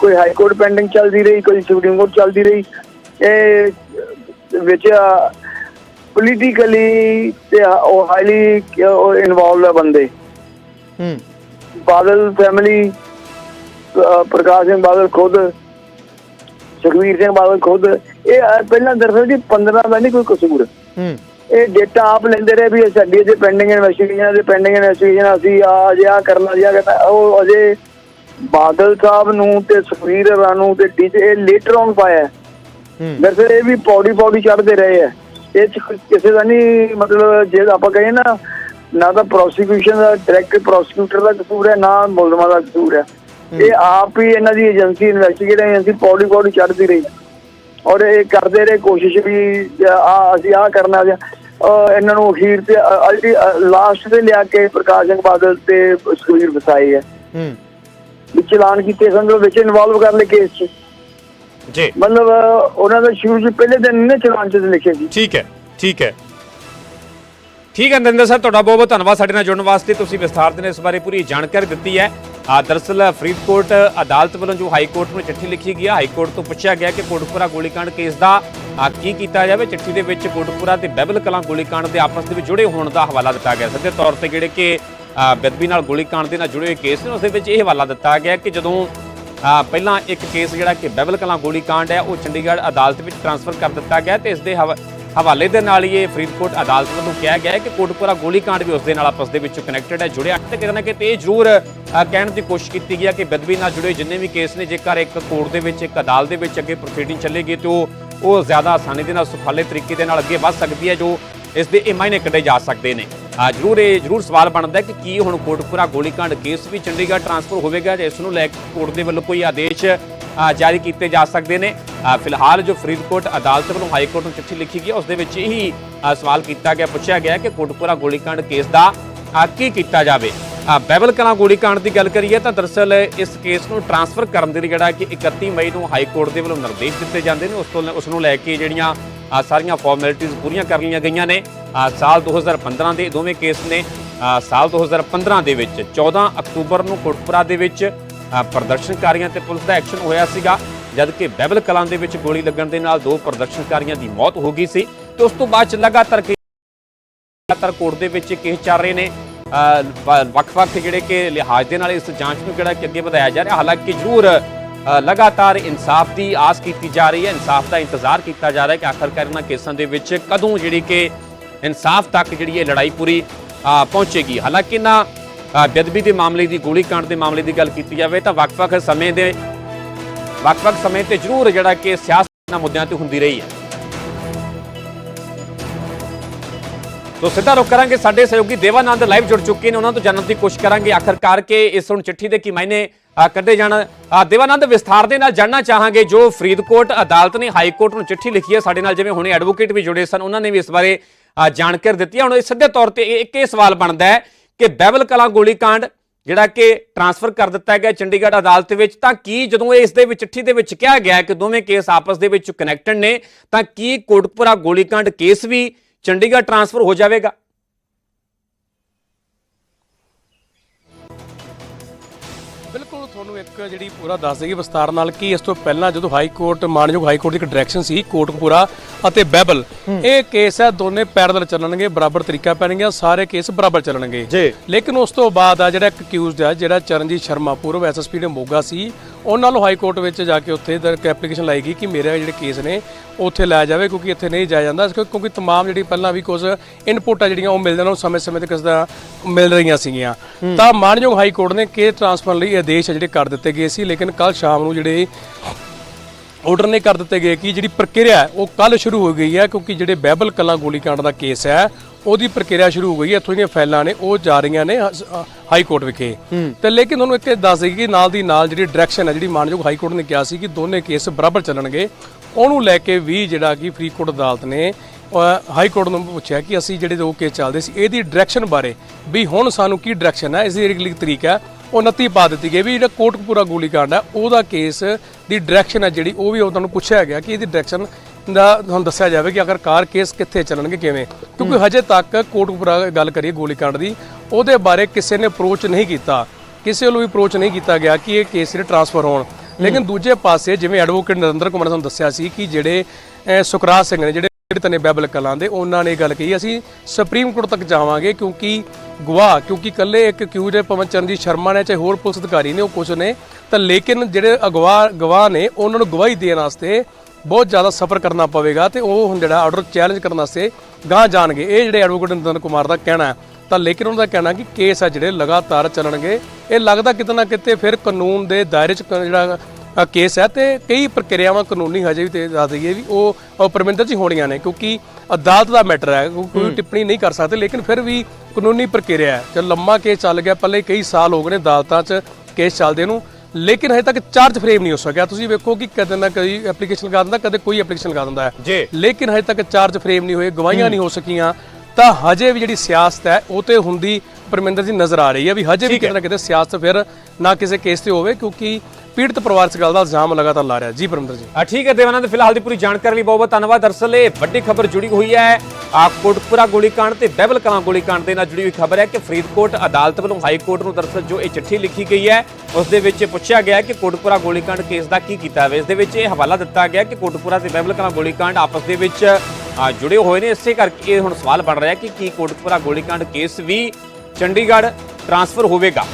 ਕੋਈ ਹਾਈ ਕੋਰਟ ਪੈਂਡਿੰਗ ਚੱਲਦੀ ਰਹੀ ਕੋਈ ਸੁਪਰੀਮ ਕੋਰਟ ਚੱਲਦੀ ਰਹੀ। ਇਹ ਵਿੱਚ ਪੋਲੀਟੀਕਲੀ ਤੇ ਉਹ ਹਾਈਲੀ ਇਨਵੋਲਵ ਹੈ ਬੰਦੇ। ਹੂੰ। ਬਾਦਲ ਫੈਮਿਲੀ ਪ੍ਰਕਾਸ਼ ਸਿੰਘ ਬਾਦਲ ਖੁਦ ਸੁਖਵੀਰ ਸਿੰਘ ਬਾਦਲ ਖੁਦ ਇਹ ਪਹਿਲਾਂ ਦਰਅਸਲ ਜੀ 15 ਦਾ ਨਹੀਂ ਕੋਈ ਕਸੂਰ। ਹੂੰ। ਇਹ ਡੇਟਾ ਆਪ ਲੈਂਦੇ ਰਹੇ ਵੀ ਇਹ ਸਾਡੀ ਅਜੇ ਪੈਂਡਿੰਗ ਇਨਵੈਸਟੀਗੇਸ਼ਨ ਦੇ ਪੈਂਡਿੰਗ ਇਨਵੈਸਟੀਗੇਸ਼ਨ ਅਸੀਂ ਆ ਅਜੇ ਆ ਕਰਨਾ ਜੀ ਆ ਕਰਨਾ ਉਹ ਅਜੇ ਬਾਦਲ ਸਾਹਿਬ ਨੂੰ ਤੇ ਸੁਖਵੀਰ ਰਾਂ ਨੂੰ ਤੇ ਡੀ ਇਹ ਲੇਟਰ ਔਨ ਪਾਇਆ ਹੂੰ। ਵੈਸੇ ਇਹ ਵੀ ਪੌੜੀ ਪੌੜੀ ਚੜਦੇ ਰਹੇ ਆ ਇਹ ਕਿਸੇ ਦਾ ਨਹੀਂ ਮਤਲਬ ਜੇ ਆਪਾਂ ਕਹੀਏ ਨਾ ਨਾ ਤਾਂ ਪ੍ਰੋਸੀਕਿਊਸ਼ਨ ਦਾ ਡਾਇਰੈਕਟ ਪ੍ਰੋਸੀਕਿਊਟਰ ਦਾ ਕਸੂਰ ਹੈ ਨਾ ਮੁਲਜ਼ਮਾਂ ਦਾ ਕਸੂਰ ਹੈ। ਇਹ ਆਪ ਹੀ ਇਹਨਾਂ ਦੀ ਏਜੰਸੀ ਇਨਵੈਸਟੀਗੇਟ ਏਜੰਸੀ ਪੌੜੀ ਪੌੜੀ ਚੜਦੀ ਰਹੀ। ਔਰ ਇਹ ਕਰਦੇ ਰਹੇ ਕੋਸ਼ਿਸ਼ ਵੀ ਆ ਅਸੀਂ ਆ ਕਰਨਾ ਜਾਂ ਇਹਨਾਂ ਨੂੰ ਅਖੀਰ ਤੇ ਲਾਸਟ ਤੇ ਲਿਆ ਕੇ ਪ੍ਰਕਾਸ਼ ਸਿੰਘ ਬਾਦਲ ਤੇ ਸੁਖਵੀਰ ਵਸਾਈ ਹੈ। ਚਲਾਨ ਕੀਤੇ ਸਨ ਉਹ ਵਿੱਚ ਇਨਵੋਲਵ ਕਰ ਲਏ ਕੇਸ 'ਚ। ਜੀ। ਮਤਲਬ ਉਹਨਾਂ ਦਾ ਸ਼ੁਰੂ ਜੀ ਪਹਿਲੇ ਦਿਨ ਨੇ ਚਲਾਨ 'ਚ ਲਿਖੇ ਸੀ। ਠੀਕ ਹੈ ਠੀਕ ਹੈ। ਠੀਕ ਹੈ ਨਰਿੰਦਰ ਸਾਹਿਬ ਤੁਹਾਡਾ ਬਹੁਤ ਬਹੁਤ ਧੰਨਵਾਦ ਸਾਡੇ ਨਾਲ ਜੁੜਨ ਵਾਸਤੇ। ਤੁਸੀਂ ਵਿਸਥਾਰ ਦੇ ਇਸ ਬਾਰੇ ਪੂਰੀ ਜਾਣਕਾਰੀ ਦਿੱਤੀ ਹੈ। ਆ ਫਰੀਦਕੋਟ ਅਦਾਲਤ ਵੱਲੋਂ ਜੋ ਹਾਈ ਕੋਰਟ ਨੂੰ ਚਿੱਠੀ ਲਿਖੀ ਗਈ ਹੈ ਹਾਈ ਕੋਰਟ ਤੋਂ ਪੁੱਛਿਆ ਗਿਆ ਕਿ ਕੋਟਪੁਰਾ ਗੋਲੀकांड ਕੇਸ ਦਾ ਕੀ ਕੀਤਾ ਜਾਵੇ? ਚਿੱਠੀ ਦੇ ਵਿੱਚ ਕੋਟਪੁਰਾ ਤੇ ਬੈਬਲ ਕਲਾਂ ਗੋਲੀकांड ਦੇ ਆਪਸ ਦੇ ਵਿੱਚ ਜੁੜੇ ਹੋਣ ਦਾ ਹਵਾਲਾ ਦਿੱਤਾ ਗਿਆ। ਸਿੱਧੇ ਤੌਰ ਤੇ ਜਿਹੜੇ ਕਿ ਬੇਦਬੀ ਨਾਲ ਗੋਲੀ ਕਾਂਡ ਦੇ ਨਾਲ ਜੁੜੇ ਹੋਏ ਕੇਸ ਨੇ, ਉਸ ਦੇ ਵਿੱਚ ਇਹ ਹਵਾਲਾ ਦਿੱਤਾ ਗਿਆ ਕਿ ਜਦੋਂ ਪਹਿਲਾਂ ਇੱਕ ਕੇਸ ਜਿਹੜਾ ਕਿ ਬੈਬਲ ਕਲਾਂ ਗੋਲੀ ਕਾਂਡ ਹੈ, ਉਹ ਚੰਡੀਗੜ੍ਹ ਅਦਾਲਤ ਵਿੱਚ ਟ੍ਰਾਂਸਫਰ ਕਰ ਦਿੱਤਾ ਗਿਆ ਤੇ ਇਸ ਦੇ ਹਵਾਲੇ ਦੇ ਨਾਲ ਹੀ ਇਹ ਫਰੀਦਕੋਟ ਅਦਾਲਤ ਵੱਲੋਂ ਕਿਹਾ ਗਿਆ ਕਿ ਕੋਟਪੁਰਾ ਗੋਲੀकांड ਵੀ ਉਸ ਦੇ ਨਾਲ ਆਪਸ ਦੇ ਵਿੱਚ ਕਨੈਕਟਡ ਹੈ, ਜੁੜਿਆ ਤੇ ਕਿਤੇ ਨਾ ਕਿਤੇ ਇਹ ਜ਼ਰੂਰ ਕਹਿਣ ਦੀ ਕੋਸ਼ਿਸ਼ ਕੀਤੀ ਗਈ ਹੈ ਕਿ ਬਦਬੀ ਨਾਲ ਜੁੜੇ ਜਿੰਨੇ ਵੀ ਕੇਸ ਨੇ, ਜੇਕਰ ਇੱਕ ਕੋਰਟ ਦੇ ਵਿੱਚ, ਇੱਕ ਅਦਾਲਤ ਦੇ ਵਿੱਚ ਅੱਗੇ ਪ੍ਰੋਸੀਡਿੰਗ ਚੱਲੇਗੀ, ਤੇ ਉਹ ਉਹ ਜ਼ਿਆਦਾ ਆਸਾਨੀ ਦੇ ਨਾਲ ਸੁਖਾਲੇ ਤਰੀਕੇ ਦੇ ਨਾਲ ਅੱਗੇ ਵੱਧ ਸਕਦੀ ਹੈ, ਜੋ ਇਸ ਦੇ ਇਹ ਮਾਇਨੇ ਕੱਢੇ ਜਾ ਸਕਦੇ ਨੇ। ਜ਼ਰੂਰ ਇਹ ਜ਼ਰੂਰ ਸਵਾਲ ਬਣਦਾ ਕਿ ਕੀ ਹੁਣ ਕੋਟਪੁਰਾ ਗੋਲੀਕਾਂਡ ਕੇਸ ਵੀ ਚੰਡੀਗੜ੍ਹ ਟ੍ਰਾਂਸਫਰ ਹੋਵੇਗਾ ਜਾਂ ਇਸ ਨੂੰ ਲੈ ਕੇ ਕੋਰਟ ਦੇ ਵੱਲੋਂ ਕੋਈ ਆਦੇਸ਼ ਜਾਰੀ ਕੀਤੇ ਜਾ ਸਕਦੇ ਨੇ। ਫਿਲਹਾਲ ਜੋ ਫਰੀਦਕੋਟ ਅਦਾਲਤ ਵੱਲੋਂ ਹਾਈ ਕੋਰਟ ਨੂੰ ਚਿੱਠੀ ਲਿਖੀ ਗਈ ਉਸ ਦੇ ਵਿੱਚ ਇਹੀ ਸਵਾਲ ਕੀਤਾ ਗਿਆ, ਪੁੱਛਿਆ ਗਿਆ ਕਿ ਕੋਟਪੁਰਾ ਗੋਲੀਕਾਂਡ ਕੇਸ ਦਾ ਕੀ ਕੀਤਾ ਜਾਵੇ। ਬੈਬਲ ਕਲਾਂ ਗੋਲੀकांड ਦੀ ਗੱਲ ਕਰੀਏ ਤਾਂ ਦਰਸਲ ਇਸ ਕੇਸ ਨੂੰ ਟ੍ਰਾਂਸਫਰ ਕਰਨ ਦੇ ਲਈ ਜਿਹੜਾ ਕਿ 31 ਮਈ ਨੂੰ ਹਾਈ ਕੋਰਟ ਦੇ ਵੱਲੋਂ ਨਿਰਦੇਸ਼ ਦਿੱਤੇ ਜਾਂਦੇ ਨੇ, ਉਸ ਤੋਂ ਉਸ ਨੂੰ ਲੈ ਕੇ ਜਿਹੜੀਆਂ ਅ, ਸਾਰੀਆਂ ਫਾਰਮੈਲਿਟੀਆਂ ਪੂਰੀਆਂ ਕਰ ਲਈਆਂ ਗਈਆਂ ਨੇ। ਅ, ਸਾਲ 2015 ਦੇ ਦੋਵੇਂ ਕੇਸ ਨੇ। ਅ, ਸਾਲ 2015 ਦੇ ਵਿੱਚ 14 ਅਕਤੂਬਰ ਨੂੰ ਕੋਟਪੁਰਾ ਦੇ ਵਿੱਚ ਪ੍ਰਦਰਸ਼ਨਕਾਰੀਆਂ ਤੇ ਪੁਲਿਸ ਦਾ ਐਕਸ਼ਨ ਹੋਇਆ ਸੀਗਾ। ਜਦਕਿ ਬੈਬਲ ਕਲਾਂ ਦੇ ਵਿੱਚ ਗੋਲੀ ਲੱਗਣ ਦੇ ਨਾਲ ਦੋ ਪ੍ਰਦਰਸ਼ਨਕਾਰੀਆਂ ਦੀ ਮੌਤ ਹੋ ਗਈ ਸੀ। ਤੇ ਉਸ ਤੋਂ ਬਾਅਦ ਚ ਲਗਾਤਾਰ ਲਗਾਤਾਰ ਕੋਰਟ ਦੇ ਵਿੱਚ ਕੇਸ ਚੱਲ ਰਹੇ ਨੇ। ਵੱਖ-ਵੱਖ ਜਿਹੜੇ ਕਿ ਲਿਹਾਜ਼ ਦੇ ਨਾਲ ਇਸ ਜਾਂਚ ਨੂੰ ਜਿਹੜਾ ਕਿ ਅੱਗੇ ਵਧਾਇਆ ਜਾ ਰਿਹਾ। ਹਾਲਾਂਕਿ ਜ਼ਰੂਰ ਲਗਾਤਾਰ ਇਨਸਾਫ ਦੀ ਆਸ ਕੀਤੀ ਜਾ ਰਹੀ ਹੈ। ਇਨਸਾਫ ਦਾ ਇੰਤਜ਼ਾਰ ਕੀਤਾ ਜਾ ਰਿਹਾ ਹੈ ਕਿ ਆਖਰਕਾਰ ਇਹਨਾਂ ਕੇਸਾਂ ਦੇ ਵਿੱਚ ਕਦੋਂ ਜਿਹੜੀ ਕਿ ਇਨਸਾਫ ਤੱਕ ਜਿਹੜੀ ਇਹ ਲੜਾਈ ਪੂਰੀ ਪਹੁੰਚੇਗੀ। ਹਾਲਾਂਕਿ ਨਾ ਬੇਦਬੀ ਦੇ ਮਾਮਲੇ ਦੀ ਗੋਲੀकांड ਦੇ ਮਾਮਲੇ ਦੀ ਗੱਲ ਕੀਤੀ ਜਾਵੇ ਤਾਂ ਵੱਖ-ਵੱਖ ਸਮੇਂ ਦੇ, ਵੱਖ-ਵੱਖ ਸਮੇਂ ਤੇ ਜ਼ਰੂਰ ਜਿਹੜਾ ਕਿ ਸਿਆਸਤ ਇਹਨਾਂ ਮੁੱਦਿਆਂ ਤੇ ਹੁੰਦੀ ਰਹੀ ਹੈ। ਤੋ ਸਿੱਧਾ ਰੁਕ ਕਰਾਂਗੇ। ਸਾਡੇ ਸਹਿਯੋਗੀ ਦੇਵਾਨੰਦ ਲਾਈਵ ਜੁੜ ਚੁੱਕੇ ਨੇ। ਉਹਨਾਂ ਤੋਂ ਜਾਣਨ ਦੀ ਕੋਸ਼ਿਸ਼ ਕਰਾਂਗੇ। ਆਖਰਕਾਰ ਕਿ ਇਸ ਹੁਣ ਚਿੱਠੀ ਦੇ ਕੀ ਮਾਇਨੇ ਕੱਢੇ ਜਾਣ। ਦੇਵਾਨੰਦ ਵਿਸਥਾਰ ਦੇ ਨਾਲ ਜਾਣਨਾ ਚਾਹਾਂਗੇ ਜੋ ਫਰੀਦਕੋਟ ਅਦਾਲਤ ਨੇ ਹਾਈ ਕੋਰਟ ਨੂੰ ਚਿੱਠੀ ਲਿਖੀ ਹੈ। ਸਾਡੇ ਨਾਲ ਜਿਵੇਂ ਹੁਣੇ ਐਡਵੋਕੇਟ ਵੀ ਜੁੜੇ ਸਨ, ਉਹਨਾਂ ਨੇ ਵੀ ਇਸ ਬਾਰੇ ਜਾਣਕਾਰੀ ਦਿੱਤੀ ਹੈ। ਹੁਣ ਇਹ ਸਿੱਧੇ ਤੌਰ ਤੇ ਇੱਕ ਇਹ ਸਵਾਲ ਬਣਦਾ ਹੈ ਕਿ ਬੈਵਲ ਕਲਾ ਗੋਲੀ ਕਾਂਡ ਜਿਹੜਾ ਕਿ ਟਰਾਂਸਫਰ ਕਰ ਦਿੱਤਾ ਗਿਆ ਚੰਡੀਗੜ੍ਹ ਅਦਾਲਤ ਵਿੱਚ, ਤਾਂ ਕੀ ਜਦੋਂ ਇਸ ਦੇ ਵਿੱਚ ਚਿੱਠੀ ਦੇ ਵਿੱਚ ਕਿਹਾ ਗਿਆ ਕਿ ਦੋਵੇਂ ਕੇਸ ਆਪਸ ਦੇ ਵਿੱਚ ਕਨੈਕਟਡ ਨੇ, ਤਾਂ ਕੀ ਕੋਟਪੁਰਾ ਗੋਲੀकांड ਕੇਸ ਵੀ ਚੰਡੀਗੜ੍ਹ ਟਰਾਂਸਫਰ ਹੋ ਜਾਵੇਗਾ? ਤੁਹਾਨੂੰ ਇੱਕ ਜਿਹੜੀ ਪੂਰਾ ਦੱਸ ਦੇਗੀ ਵਿਸਤਾਰ ਨਾਲ ਕਿ ਇਸ ਤੋਂ ਪਹਿਲਾਂ ਜਦੋਂ ਹਾਈ ਕੋਰਟ ਮਾਨਯੋਗ ਹਾਈ ਕੋਰਟ ਦੀ ਇੱਕ ਡਾਇਰੈਕਸ਼ਨ ਸੀ ਕੋਟਕਪੂਰਾ ਅਤੇ ਬੈਬਲ ਇਹ ਕੇਸ ਹੈ ਦੋਨੇ ਪੈਰਲਲ ਚੱਲਣਗੇ ਬਰਾਬਰ ਤਰੀਕਾ ਪੈਣਗੇ ਸਾਰੇ ਕੇਸ ਬਰਾਬਰ ਚੱਲਣਗੇ। ਜੀ। ਲੇਕਿਨ ਉਸ ਤੋਂ ਬਾਅਦ ਆ ਜਿਹੜਾ ਇੱਕ ਅਕਿਊਜ਼ਡ ਹੈ ਜਿਹੜਾ ਚਰਨਜੀਤ ਸ਼ਰਮਾ ਪੂਰਵ ਐਸਐਸਪੀ ਦੇ ਮੋਗਾ ਸੀ ਉਹਨਾਂ ਨੂੰ ਹਾਈ ਕੋਰਟ ਵਿੱਚ ਜਾ ਕੇ ਉੱਥੇ ਐਪਲੀਕੇਸ਼ਨ ਲਾਈ ਗਈ ਕਿ ਮੇਰੇ ਜਿਹੜੇ ਕੇਸ ਨੇ ਉੱਥੇ ਲਾਇਆ ਜਾਵੇ ਕਿਉਂਕਿ ਇੱਥੇ ਨਹੀਂ ਜਾਇਆ ਜਾਂਦਾ ਕਿਉਂ- ਕਿਉਂਕਿ ਤਮਾਮ ਜਿਹੜੀ ਪਹਿਲਾਂ ਵੀ ਕੁਝ ਇਨਪੁਟ ਆ ਜਿਹੜੀਆਂ ਉਹ ਮਿਲ ਜਾਣ ਉਹ ਸਮੇਂ-ਸਮੇਂ ਤੇ ਕਿਸ ਦਾ ਮਿਲ ਰਹੀਆਂ ਸੀਗੀਆਂ। ਤਾਂ ਮਾਨਯੋਗ ਹਾਈ ਕੋਰਟ ਨੇ ਕੇਸ ਟ੍ਰਾਂਸਫਰ ਲਈ ਆਦੇਸ਼ ਜਿਹੜੇ ਕਰ ਦਿੱਤੇ ਗਏ ਸੀ ਲੇਕਿਨ ਕੱਲ ਸ਼ਾਮ ਨੂੰ ਜਿਹੜੇ ਆਰਡਰ ਨੇ ਕਰ ਦਿੱਤੇ ਗਏ ਕਿ ਜਿਹੜੀ ਪ੍ਰਕਿਰਿਆ ਹੈ, ਉਹ ਕੱਲ ਸ਼ੁਰੂ ਹੋ ਗਈ ਹੈ ਕਿਉਂਕਿ ਜਿਹੜੇ ਬਹਿਬਲ ਕਲਾਂ ਗੋਲੀकांड ਦਾ ਕੇਸ ਹੈ ਉਹਦੀ ਪ੍ਰਕਿਰਿਆ ਸ਼ੁਰੂ ਹੋ ਗਈ ਹੈ ਇੱਥੋਂ ਦੀਆਂ ਫਾਈਲਾਂ ਨੇ ਉਹ ਜਾ ਰਹੀਆਂ ਨੇ ਹਾਈ ਕੋਰਟ ਵਿਖੇ। ਤੇ ਲੇਕਿਨ ਤੁਹਾਨੂੰ ਇੱਕ ਦੱਸ ਦਈਏ ਕਿ ਨਾਲ ਦੀ ਨਾਲ ਜਿਹੜੀ ਡਾਇਰੈਕਸ਼ਨ ਹੈ ਜਿਹੜੀ ਮਾਨਯੋਗ ਹਾਈ ਕੋਰਟ ਨੇ ਕਿਹਾ ਸੀ ਕਿ ਦੋਨੇ ਕੇਸ ਬਰਾਬਰ ਚੱਲਣਗੇ ਉਹਨੂੰ ਲੈ ਕੇ ਵੀ ਜਿਹੜਾ ਕਿ ਫਰੀਦਕੋਟ ਅਦਾਲਤ ਨੇ ਹਾਈ ਕੋਰਟ ਨੂੰ ਪੁੱਛਿਆ ਕਿ ਅਸੀਂ ਜਿਹੜੇ ਦੋ ਕੇਸ ਚੱਲਦੇ ਸੀ ਇਹਦੀ ਡਾਇਰੈਕਸ਼ਨ ਬਾਰੇ ਵੀ ਹੁਣ ਸਾਨੂੰ ਕੀ ਡਾਇਰੈਕਸ਼ਨ ਹੈ ਇਸ ਦੀ ਅਗਲੀ ਤਰੀਕ ਉਹ ਪਾ ਦਿੱਤੀ ਗਈ ਵੀ ਜਿਹੜਾ ਕੋਟਕਪੂਰਾ ਗੋਲੀकांड ਹੈ ਉਹਦਾ ਕੇਸ ਦੀ ਡਾਇਰੈਕਸ਼ਨ ਹੈ ਜਿਹੜੀ ਉਹ ਵੀ ਉਹ ਤੁਹਾਨੂੰ ਪੁੱਛਿਆ ਗਿਆ ਕਿ ਇਹਦੀ ਡਾਇਰੈਕਸ਼ਨ ਦਾ ਤੁਹਾਨੂੰ ਦੱਸਿਆ ਜਾਵੇ ਕਿ ਅਗਰ ਕਾਰ ਕੇਸ ਕਿੱਥੇ ਚੱਲਣਗੇ ਕਿਵੇਂ। ਕਿਉਂਕਿ ਹਜੇ ਤੱਕ ਕੋਟਕਪੂਰਾ ਗੱਲ ਕਰੀਏ ਗੋਲੀकांड ਦੀ ਉਹਦੇ ਬਾਰੇ ਕਿਸੇ ਨੇ ਅਪਰੋਚ ਨਹੀਂ ਕੀਤਾ। ਕਿਸੇ ਨੂੰ ਵੀ ਅਪਰੋਚ ਨਹੀਂ ਕੀਤਾ ਗਿਆ ਕਿ ਇਹ ਕੇਸ ਜਿਹੜੇ ਟਰਾਂਸਫਰ ਹੋਣ। ਲੇਕਿਨ ਦੂਜੇ ਪਾਸੇ ਜਿਵੇਂ ਐਡਵੋਕੇਟ ਨਰਿੰਦਰ ਕੁਮਾਰ ਨੇ ਤੁਹਾਨੂੰ ਦੱਸਿਆ ਸੀ ਕਿ ਜਿਹੜੇ ਸੁਖਰਾਜ ਸਿੰਘ ਨੇ ਜਿਹੜੇ ਜਿਹੜੇ ਤਨੇ ਬੈਬਲ ਕਲਾਂ ਦੇ, ਉਹਨਾਂ ਨੇ ਇਹ ਗੱਲ ਕਹੀ, ਅਸੀਂ ਸੁਪਰੀਮ ਕੋਰਟ ਤੱਕ ਜਾਵਾਂਗੇ ਕਿਉਂਕਿ ਗਵਾਹ ਕਿਉਂਕਿ ਕੱਲੇ ਇੱਕ ਅਕਿਊਜ਼ ਹੈ ਪਵਨ ਚਰਨਜੀਤ ਸ਼ਰਮਾ ਨੇ ਚਾਹੇ ਹੋਰ ਪੁਲਿਸ ਅਧਿਕਾਰੀ ਨੇ, ਉਹ ਕੁਝ ਨੇ, ਤਾਂ ਲੇਕਿਨ ਜਿਹੜੇ ਅਗਵਾ ਗਵਾਹ ਨੇ, ਉਹਨਾਂ ਨੂੰ ਗਵਾਹੀ ਦੇਣ ਵਾਸਤੇ ਬਹੁਤ ਜ਼ਿਆਦਾ ਸਫਰ ਕਰਨਾ ਪਵੇਗਾ ਤੇ ਉਹ ਹੁਣ ਜਿਹੜਾ ਆਰਡਰ ਚੈਲੰਜ ਕਰਨ ਵਾਸਤੇ ਗਾਂ ਜਾਣਗੇ। ਇਹ ਜਿਹੜੇ ਐਡਵੋਕੇਟ ਨਰਿੰਦਰ ਕੁਮਾਰ ਦਾ ਕਹਿਣਾ ਹੈ, ਤਾਂ ਲੇਕਿਨ ਉਹਨਾਂ ਦਾ ਕਹਿਣਾ ਕਿ ਕੇਸ ਆ ਜਿਹੜੇ ਲਗਾਤਾਰ ਚੱਲਣਗੇ। ਇਹ ਲੱਗਦਾ ਕਿਤੇ ਨਾ ਕਿਤੇ ਫਿਰ ਕਾਨੂੰਨ ਦੇ ਦਾਇਰੇ 'ਚ ਜਿਹੜਾ ਕੇਸ ਹੈ ਤੇ ਕਈ ਪ੍ਰਕਿਰਿਆਵਾਂ ਕਾਨੂੰਨੀ ਹਜੇ ਵੀ ਤੇ ਦੱਸ ਦਈਏ ਵੀ ਉਹ ਪਰਮਿੰਦਰ ਹੀ ਹੋਣੀਆਂ ਨੇ ਕਿਉਂਕਿ ਅਦਾਲਤ ਦਾ ਮੈਟਰ ਹੈ ਕੋਈ ਟਿੱਪਣੀ ਨਹੀਂ ਕਰ ਸਕਦੇ ਲੇਕਿਨ ਫਿਰ ਵੀ ਕਾਨੂੰਨੀ ਪ੍ਰਕਿਰਿਆ ਹੈ। ਜੇ ਲੰਮਾ ਕੇਸ ਚੱਲ ਗਿਆ ਪਹਿਲੇ ਕਈ ਸਾਲ ਹੋ ਗਏ ਨੇ ਅਦਾਲਤਾਂ 'ਚ ਕੇਸ ਚੱਲਦੇ ਨੂੰ ਲੇਕਿਨ ਹਜੇ ਤੱਕ ਚਾਰਜ ਫਰੇਮ ਨਹੀਂ ਹੋ ਸਕਿਆ। ਤੁਸੀਂ ਵੇਖੋ ਕਿ ਕਦੇ ਨਾ ਕਦੀ ਐਪਲੀਕੇਸ਼ਨ ਲਗਾ ਦਿੰਦਾ ਕਦੇ ਕੋਈ ਐਪਲੀਕੇਸ਼ਨ ਲਗਾ ਦਿੰਦਾ ਹੈ। ਜੀ। ਲੇਕਿਨ ਹਜੇ ਤੱਕ ਚਾਰਜ ਫਰੇਮ ਨਹੀਂ ਹੋਏ ਗਵਾਹੀਆਂ ਨਹੀਂ ਹੋ ਸਕੀਆਂ ਤਾਂ ਹਜੇ ਵੀ ਜਿਹੜੀ ਸਿਆਸਤ ਹੈ ਉਹ ਤੇ ਹੁੰਦੀ ਪਰਮਿੰਦਰ ਜੀ ਨਜ਼ਰ ਆ ਰਹੀ ਹੈ ਵੀ ਹਜੇ ਵੀ ਕਿਤੇ ਨਾ ਕਿਤੇ ਸਿਆਸਤ ਫਿਰ ਨਾ ਕਿਸੇ ਕੇਸ ਤੇ ਹੋਵੇ ਕਿਉਂਕਿ ਪੀੜਤ ਪਰਿਵਾਰ ਇਸ ਦਾ ਇਲਜ਼ਾਮ ਲਗਾਤਾਰ ਲਾ ਰਿਹਾ। ਜੀ ਪਰਮਿੰਦਰ ਜੀ। ਆ ਠੀਕ ਹੈ ਦੇਵਾਨੰਦ ਫਿਲਹਾਲ ਦੀ ਪੂਰੀ ਜਾਣਕਾਰੀ ਲਈ ਬਹੁਤ ਬਹੁਤ ਧੰਨਵਾਦ। ਦਰਸਲ ਇਹ ਵੱਡੀ ਖਬਰ ਜੁੜੀ ਹੋਈ ਹੈ। ਆ ਕੋਟਪੁਰਾ ਗੋਲੀकांड ਤੇ ਬਹਿਬਲ ਕਲਾਂ ਗੋਲੀकांड ਦੇ ਨਾਲ ਜੁੜੀ ਹੋਈ ਖਬਰ ਹੈ ਕਿ ਫਰੀਦਕੋਟ ਅਦਾਲਤ ਵੱਲੋਂ ਹਾਈ ਕੋਰਟ ਨੂੰ ਦਰਸਲ ਜੋ ਇਹ ਚਿੱਠੀ ਲਿਖੀ ਗਈ ਹੈ, ਉਸ ਦੇ ਵਿੱਚ ਪੁੱਛਿਆ ਗਿਆ ਕਿ ਕੋਟਪੁਰਾ ਗੋਲੀकांड ਕੇਸ ਦਾ ਕੀ ਕੀਤਾ ਹੈ ਇਸ ਦੇ ਵਿੱਚ ਇਹ ਹਵਾਲਾ ਦਿੱਤਾ ਗਿਆ ਕਿ ਕੋਟਪੁਰਾ ਤੇ ਬਹਿਬਲ ਕਲਾਂ ਗੋਲੀकांड ਆਪਸ ਦੇ ਵਿੱਚ ਜੁੜੇ ਹੋਏ ਨੇ। ਇਸੇ ਕਰਕੇ ਹੁਣ ਸਵਾਲ ਬਣ ਰਿਹਾ ਕਿ ਕੀ ਕੋਟਪੁਰਾ ਗੋਲੀकांड ਕੇਸ ਵੀ ਚੰਡੀਗੜ੍ਹ ਟ੍ਰਾਂਸਫਰ ਹੋਵੇਗਾ।